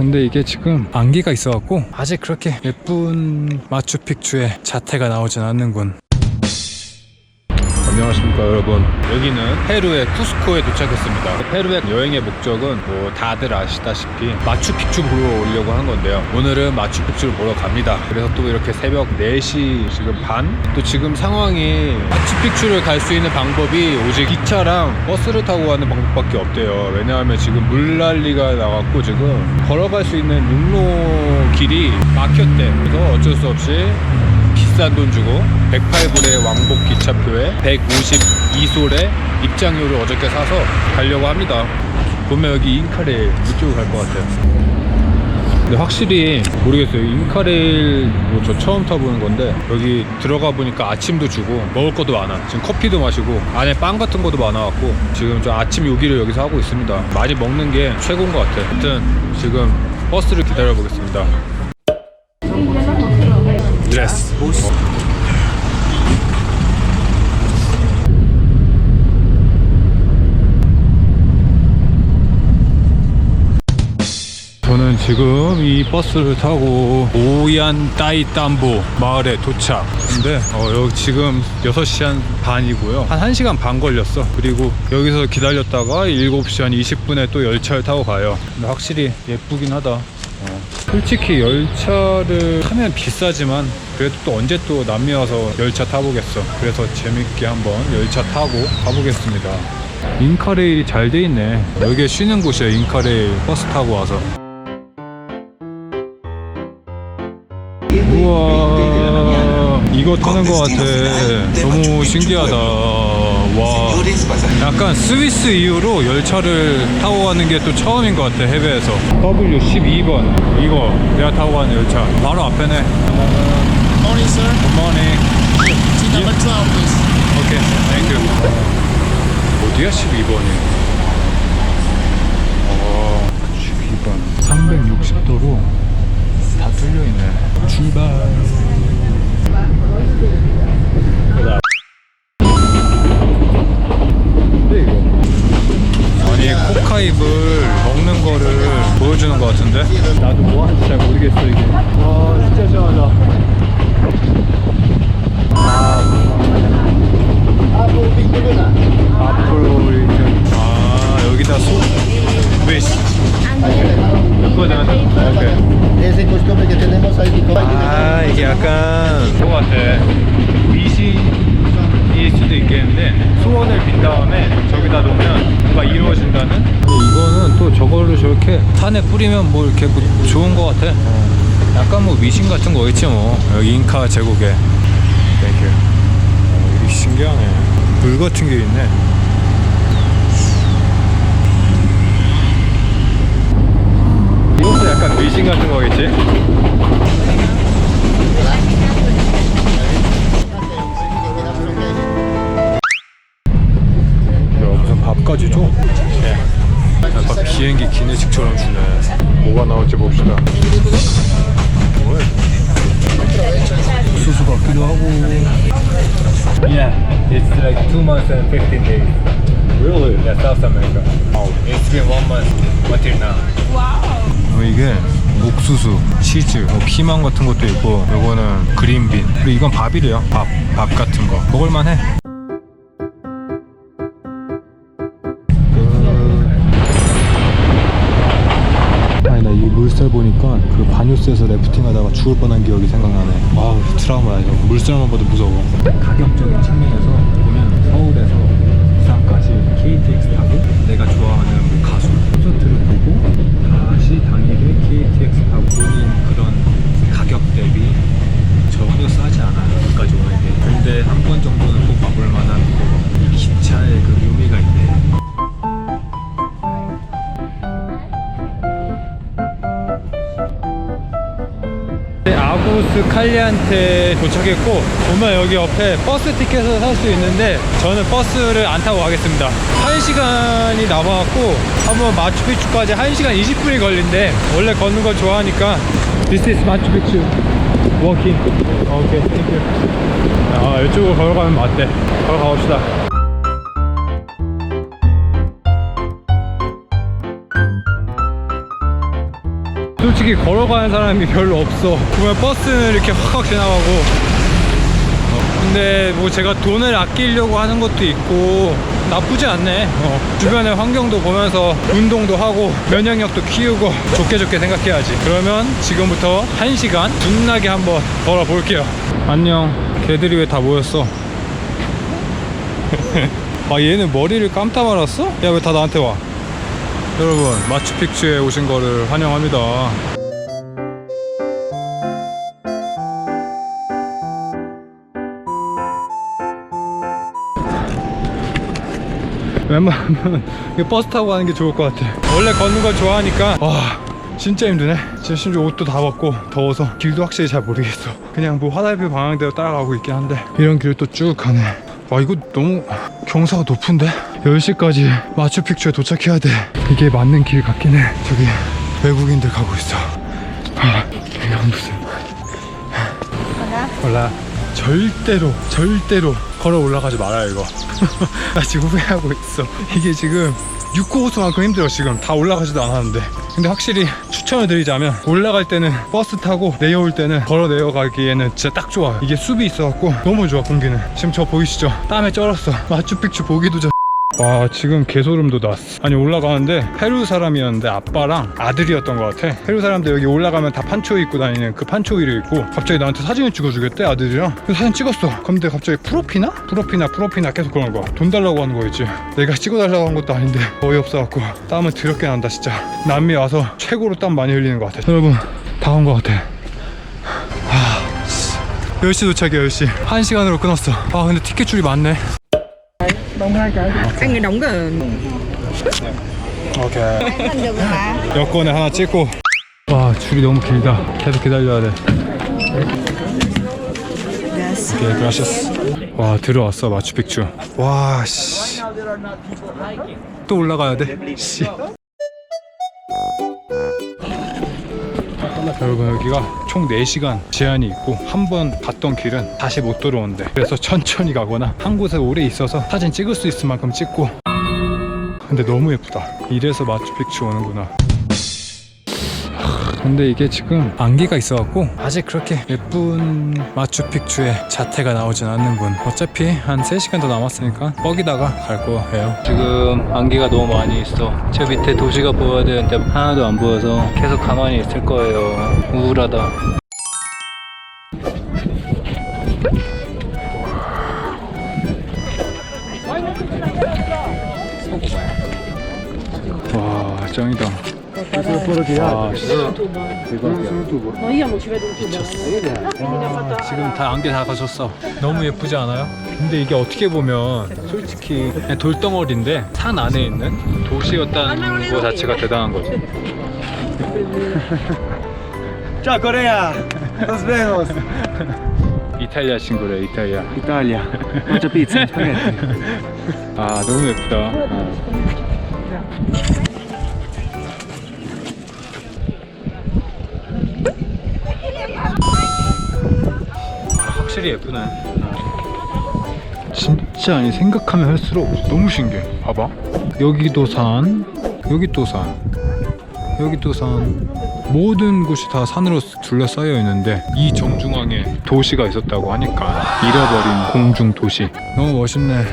근데 이게 지금 안개가 있어갖고 아직 그렇게 예쁜 마추픽추의 자태가 나오진 않는군. 안녕하십니까 여러분. 여기는 페루의 쿠스코에 도착했습니다. 페루의 여행의 목적은 뭐 다들 아시다시피 마추픽추 보러 오려고 한 건데요. 오늘은 마추픽추를 보러 갑니다. 그래서 또 이렇게 새벽 4시 지금 반? 또 지금 상황이 마추픽추를 갈 수 있는 방법이 오직 기차랑 버스를 타고 가는 방법밖에 없대요. 왜냐하면 지금 물난리가 나갖고 지금 걸어갈 수 있는 육로 길이 막혔대. 그래서 어쩔 수 없이 비싼 돈 주고 108불의 왕복 기차표에 152솔의 입장료를 어저께 사서 가려고 합니다. 보면 여기 인카레일 이쪽으로 갈 것 같아요. 근데 확실히 모르겠어요. 인카레일 뭐 저 처음 타보는 건데 여기 들어가 보니까 아침도 주고 먹을 것도 많아. 지금 커피도 마시고 안에 빵 같은 것도 많아갖고 지금 저 아침 요기를 여기서 하고 있습니다. 많이 먹는 게 최고인 것 같아. 아무튼 지금 버스를 기다려 보겠습니다. 드레스. 저는 지금 이 버스를 타고 오얀 따이땀보 마을에 도착. 근데 어, 여기 지금 6시 한 반이고요. 한 1시간 반 걸렸어. 그리고 여기서 기다렸다가 7시 한 20분에 또 열차를 타고 가요. 근데 확실히 예쁘긴 하다. 어. 솔직히 열차를 타면 비싸지만 그래도 또 언제 또 남미 와서 열차 타보겠어. 그래서 재밌게 한번 열차 타고 가보겠습니다. 인카레일이 잘 돼 있네. 여기에 쉬는 곳이야. 인카레일 버스 타고 와서. 우와 이거 타는 것 같아 너무 신기하다 와. 약간 스위스 이후로 열차를 타고 가는 게 또 처음인 것 같아 해외에서. W12번 이거. 내가 타고 가는 열차. 바로 앞에네. Morning, sir. 굿모닝 Seat number 12, please. 오케이 땡큐 어디야 12번이? 어 12번. 360도로 다 뚫려있네. 출발 근데 이거? 아니 코카잎을 먹는 거를 보여주는 것 같은데? 나도 뭐 하는지 잘 모르겠어 이게. 와 진짜 시원하다. 아 여기다 소 ahí en 아 이게 약간 그거 같아. 미신 일 수도 있겠는데 소원을 빈 다음에 저기다 놓으면 뭔가 이루어진다는? 이거는 또 저거를 저렇게 산에 뿌리면 뭐 이렇게 뭐 좋은 거 같아. 약간 뭐 미신 같은 거겠지 뭐. 여기 잉카 제국에. 땡큐 어, 이게 신기하네. 물 같은 게 있네. 이것도 약간 미신 같은 거겠지? 까지 줘? 약간 비행기 기내식처럼 주네. 뭐가 나올지 봅시다. 뭐야? 수수 같기도 하고. Yeah, it's like 2 months and 15 days. Really? Yeah, South America. It's been 1 month until now. 어, 이게 옥수수, 치즈, 뭐 피망 같은 것도 있고 요거는 그린빈. 그리고 이건 밥이래요. 밥, 밥 같은 거. 먹을만해 보니까 그 바뉴스에서 래프팅 하다가 죽을 뻔한 기억이 생각나네. 아우 트라우마야 이거. 물살만 봐도 무서워. 가격적인 측면에서 보면 서울에서 부산까지 KTX 타고 내가 좋아하는 뭐 가수 콘서트를 보고 다시 당일에 KTX 타고 본인 그런 가격 대비 전혀 싸지 않아요. 여기까지 오는 게 근데 한 번 정도는 네, 아구스 칼리한테 도착했고 보면 여기 옆에 버스 티켓을 살 수 있는데 저는 버스를 안 타고 가겠습니다. 1시간이 남아갖고 한번 마추픽추까지 1시간 20분이 걸린대. 원래 걷는 거 좋아하니까. This is 마추픽추 워킹 오케이 땡큐 아 이쪽으로 걸어가면 맞대. 걸어가봅시다 솔직히 걸어가는 사람이 별로 없어. 보면 버스는 이렇게 확확 지나가고. 어, 근데 뭐 제가 돈을 아끼려고 하는 것도 있고 나쁘지 않네. 어, 주변의 환경도 보면서 운동도 하고 면역력도 키우고 좋게 좋게 생각해야지. 그러면 지금부터 1시간 준나게 한번 걸어 볼게요. 안녕. 개들이 왜 다 모였어? 아 얘는 머리를 감다 말았어? 야 왜 다 나한테 와? 여러분 마추픽추에 오신 거를 환영합니다 웬만하면 이거 버스 타고 가는 게 좋을 것 같아. 원래 걷는 걸 좋아하니까 와 진짜 힘드네. 지금 심지어 옷도 다 벗고 더워서 길도 확실히 잘 모르겠어. 그냥 뭐 화살표 방향대로 따라가고 있긴 한데 이런 길을 또 쭉 가네. 와 이거 너무 경사가 높은데? 10시까지 마추픽추에 도착해야 돼. 이게 맞는 길 같긴 해. 저기 외국인들 가고 있어. 아 이건 무슨 몰라. 절대로 절대로 걸어 올라가지 말아요 이거. 나 지금 후회하고 있어. 이게 지금 6호 호수만큼 힘들어 지금. 다 올라가지도 않았는데. 근데 확실히 추천을 드리자면 올라갈 때는 버스 타고 내려올 때는 걸어 내려가기에는 진짜 딱 좋아요. 이게 숲이 있어갖고 너무 좋아 공기는. 지금 저 보이시죠? 땀에 쩔었어. 마추픽추 보기도 전 와 지금 개소름 돋았어 아니 올라가는데 페루 사람이었는데 아빠랑 아들이었던 것 같아. 페루 사람들 여기 올라가면 다 판초이 입고 다니는 그 판초이를 입고 갑자기 나한테 사진을 찍어주겠대 아들이랑. 사진 찍었어. 근데 갑자기 프로피나? 프로피나 프로피나 계속 그러는 거야 돈 달라고 하는 거였지. 내가 찍어달라고 한 것도 아닌데 어이없어갖고 땀은 더럽게 난다 진짜. 남미 와서 최고로 땀 많이 흘리는 것 같아. 여러분 다 온 것 같아. 아, 씨. 10시 도착이야 10시. 1시간으로 끊었어. 아 근데 티켓 줄이 많네 anh người đóng cả 오케이 lần được mà 여권에 하나 찍고. 와 줄이 너무 길다. 계속 기다려야 돼. 오케이 그라시스. 와 들어왔어 마추픽추. 와씨. 또 올라가야 돼 씨 여러분 여기가 총 4시간 제한이 있고 한 번 갔던 길은 다시 못 돌아온대 그래서 천천히 가거나 한 곳에 오래 있어서 사진 찍을 수 있을 만큼 찍고. 근데 너무 예쁘다. 이래서 마추픽추 오는구나 근데 이게 지금 안개가 있어갖고 아직 그렇게 예쁜 마추픽추의 자태가 나오진 않는군 어차피 한 3시간 더 남았으니까 뻑이다가 갈 거예요. 지금 안개가 너무 많이 있어. 저 밑에 도시가 보여야 되는데 하나도 안 보여서 계속 가만히 있을 거예요. 우울하다. 와 짱이다 와 진짜 와, 지금 다 안개 다 가졌어. 너무 예쁘지 않아요? 근데 이게 어떻게 보면 솔직히 그냥 돌덩어리인데 산 안에 있는 도시였다는 거 자체가 대단한 거지. Ciao Corea, nos vemos. 이탈리아 친구래, 이탈리아. Italia, mangia pizza, spaghetti. 아, 너무 예쁘다. 어. 아, 확실히 예쁘네. 진짜 아니 생각하면 할수록 너무 신기해. 봐봐. 여기도 산, 여기 또 산, 여기 또 산. 모든 곳이 다 산으로 둘러싸여 있는데 이 정중앙에 도시가 있었다고 하니까 잃어버린 공중 도시. 너무 멋있네.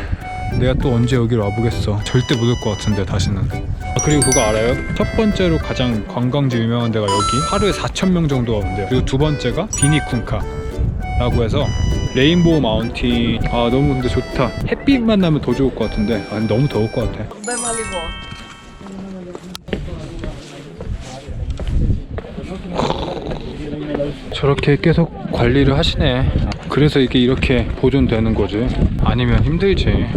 내가 또 언제 여기로 와보겠어. 절대 못 올 것 같은데 다시는. 아, 그리고 그거 알아요? 첫 번째로 가장 관광지 유명한 데가 여기 하루에 4천 명 정도가 온대요. 그리고 두 번째가 비니쿤카 라고 해서 레인보우 마운틴. 아 너무 근데 좋다. 햇빛만 나면 더 좋을 것 같은데 아, 너무 더울 것 같아. 저렇게 계속 관리를 하시네. 그래서 이게 이렇게 보존되는 거지. 아니면 힘들지.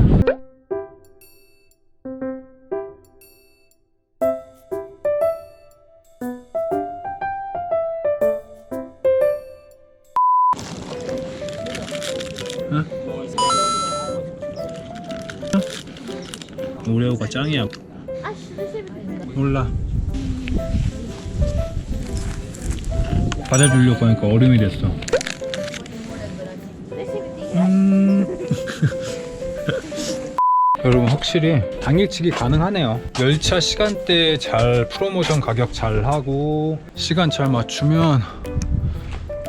오레오가 짱이야. 몰라. 과자 주려고 하니까 얼음이 됐어. 음. 여러분 확실히 당일치기 가능하네요. 열차 시간대 잘 프로모션 가격 잘 하고 시간 잘 맞추면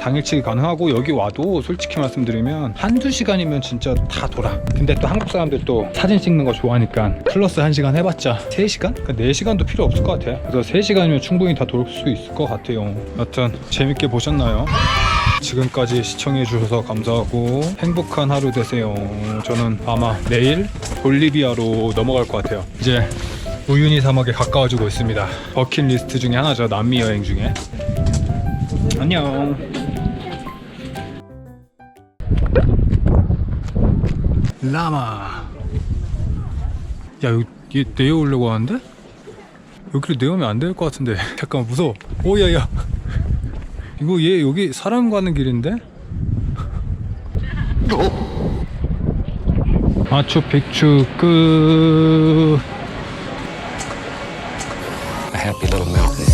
당일치기 가능하고 여기 와도 솔직히 말씀드리면 한두 시간이면 진짜 다 돌아. 근데 또 한국 사람들 또 사진 찍는 거 좋아하니까 플러스 한시간 해봤자 3시간? 그러니까 4시간도 필요 없을 것 같아 그래서 3시간이면 충분히 다 돌 수 있을 것 같아요. 여튼 재밌게 보셨나요? 지금까지 시청해 주셔서 감사하고 행복한 하루 되세요. 저는 아마 내일 볼리비아로 넘어갈 것 같아요. 이제 우유니 사막에 가까워지고 있습니다. 버킷리스트 중에 하나죠. 남미 여행 중에. 안녕 라마 야 여기 얘 내려오려고 하는데? 여기로 내려오면 안 될 것 같은데 잠깐만 무서워 오야야 이거 얘 여기 사람 가는 길인데? 마추픽추 끝 a happy little memory.